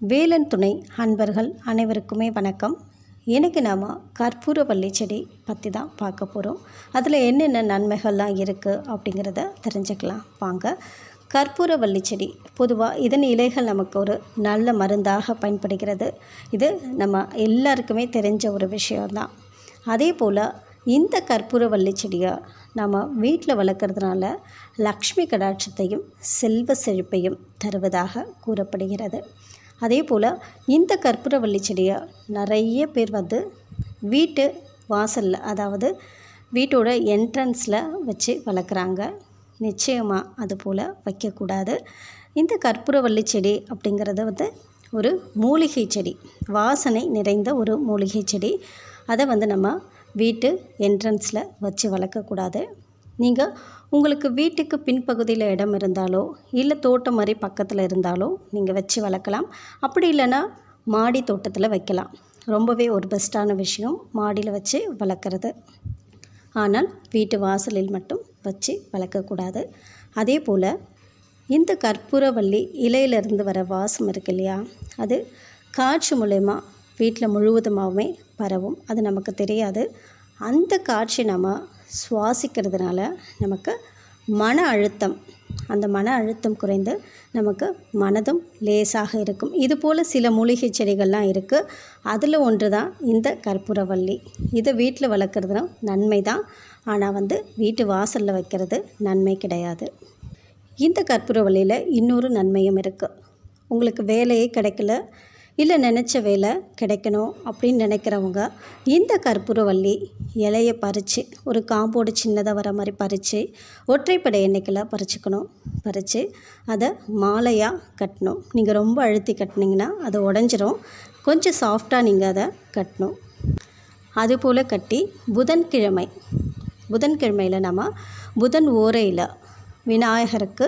வேலன் துணை அன்பர்கள் அனைவருக்குமே வணக்கம். இன்றைக்கி நாம் கற்பூரவள்ளி செடி பற்றி தான் பார்க்க போகிறோம் அதில் என்னென்ன நன்மைகள்லாம் இருக்குது அப்படிங்கிறத தெரிஞ்சுக்கலாம். வாங்க. கற்பூரவள்ளி செடி பொதுவாக இதன் இலைகள் நமக்கு ஒரு நல்ல மருந்தாக பயன்படுகிறது. இது நம்ம எல்லாருக்குமே தெரிஞ்ச ஒரு விஷயம்தான் அதே போல் இந்த கற்பூரவள்ளி செடியை நம்ம வீட்டில் வளர்க்குறதுனால லக்ஷ்மி கடாட்சத்தையும் செல்வ செழிப்பையும் தருவதாக கூறப்படுகிறது. அதே போல் இந்த கற்பூரவள்ளி செடியை நிறைய பேர் வந்து வீட்டு வாசலில் அதாவது வீட்டோட என்ட்ரன்ஸில் வச்சு வளர்க்குறாங்க நிச்சயமாக அது போல் வைக்கக்கூடாது. இந்த கற்பூரவள்ளி செடி அப்படிங்கிறது வந்து ஒரு மூலிகை செடி வாசனை நிறைந்த ஒரு மூலிகை செடி. அதை வந்து நம்ம வீட்டு என்ட்ரன்ஸில் வச்சு வளர்க்கக்கூடாது நீங்கள் உங்களுக்கு வீட்டுக்கு பின்பகுதியில் இடம் இருந்தாலோ இல்லை தோட்டம் மாதிரி பக்கத்தில் இருந்தாலோ நீங்கள் வச்சு வளர்க்கலாம். அப்படி இல்லைன்னா மாடி தோட்டத்தில் வைக்கலாம். ரொம்பவே ஒரு பெஸ்ட்டான விஷயம் மாடியில் வச்சு வளர்க்குறது. ஆனால் வீட்டு வாசலில் மட்டும் வச்சு வளர்க்கக்கூடாது அதே போல் இந்த கற்பூரவள்ளி இலையிலிருந்து வர வாசம் இருக்கு இல்லையா அது காற்று மூலயமா வீட்டில் முழுவதுமாகவே பரவும். அது நமக்கு தெரியாது. அந்த காட்சி நம்ம சுவாசிக்கிறதுனால நமக்கு மன அழுத்தம் அந்த மன அழுத்தம் குறைந்து நமக்கு மனதும் லேசாக இருக்கும். இது போல் சில மூலிகை செடிகள்லாம் இருக்குது அதில் ஒன்று தான் இந்த கற்பூரவள்ளி. இதை வீட்டில் வளர்க்குறதுனா நன்மை தான். ஆனால் வந்து வீட்டு வாசலில் வைக்கிறது நன்மை கிடையாது. இந்த கற்பூரவள்ளியில் இன்னொரு நன்மையும் இருக்குது உங்களுக்கு வேலையே கிடைக்கல இல்லை நினச்ச வேலை கிடைக்கணும் அப்படின்னு நினைக்கிறவங்க இந்த கற்பூரவள்ளி இலையை பறித்து ஒரு காம்போடு சின்னதாக வர மாதிரி பறித்து ஒற்றைப்படை எண்ணெய்க்கில் பறிச்சுக்கணும். பறித்து அதை மாலையாக கட்டணும். நீங்கள் ரொம்ப அழுத்தி கட்டினீங்கன்னா அது உடஞ்சிரும். கொஞ்சம் சாஃப்டாக நீங்கள் அதை கட்டணும். அதுபோல் கட்டி புதன்கிழமை புதன்கிழமையில் நம்ம புதன் ஓரையில் விநாயகருக்கு.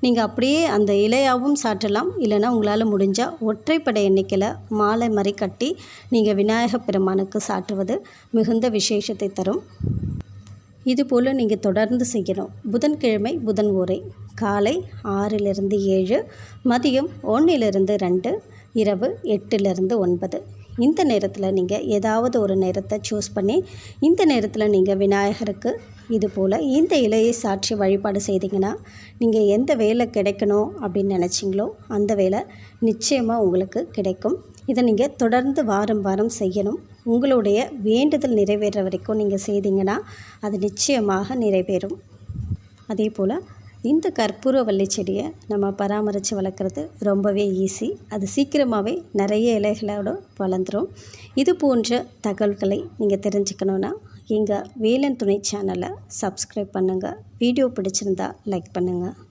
நீங்கள் அப்படியே அந்த இலையாகவும் சாற்றலாம். இல்லைனா உங்களால் முடிஞ்சால் ஒற்றைப்படை எண்ணிக்கையில் மாலை மாதிரி கட்டி நீங்கள் விநாயகப் பெருமானுக்கு சாற்றுவது மிகுந்த விசேஷத்தை தரும். இதுபோல் நீங்கள் தொடர்ந்து செய்யணும். புதன்கிழமை புதன் ஊரை காலை ஆறிலிருந்து ஏழு மதியம் ஒன்றிலிருந்து ரெண்டு இரவு எட்டுலேருந்து ஒன்பது. இந்த நேரத்தில் நீங்கள் ஏதாவது ஒரு நேரத்தை சூஸ் பண்ணி இந்த நேரத்தில் நீங்கள் விநாயகருக்கு இது போல் இந்த இலையை சாட்சி வழிபாடு செய்தீங்கன்னா நீங்கள் எந்த வேலை கிடைக்கணும் அப்படின்னு நினச்சிங்களோ அந்த வேலை நிச்சயமாக உங்களுக்கு கிடைக்கும். இதை நீங்கள் தொடர்ந்து வாரம் வாரம் செய்யணும். உங்களுடைய வேண்டுதல் நிறைவேற வரைக்கும் நீங்கள் செய்தீங்கன்னா அது நிச்சயமாக நிறைவேறும். அதே போல் இந்த கற்பூரவள்ளி செடியை நம்ம பராமரித்து வளர்க்குறது ரொம்பவே ஈஸி அது சீக்கிரமாகவே நிறைய இலைகளோடு வளர்ந்துடும் இது போன்ற தகவல்களை நீங்கள் தெரிஞ்சுக்கணுன்னா எங்கள் வேலன் துணை சேனலை சப்ஸ்கிரைப் பண்ணுங்கள் வீடியோ பிடிச்சிருந்தா லைக் பண்ணுங்கள்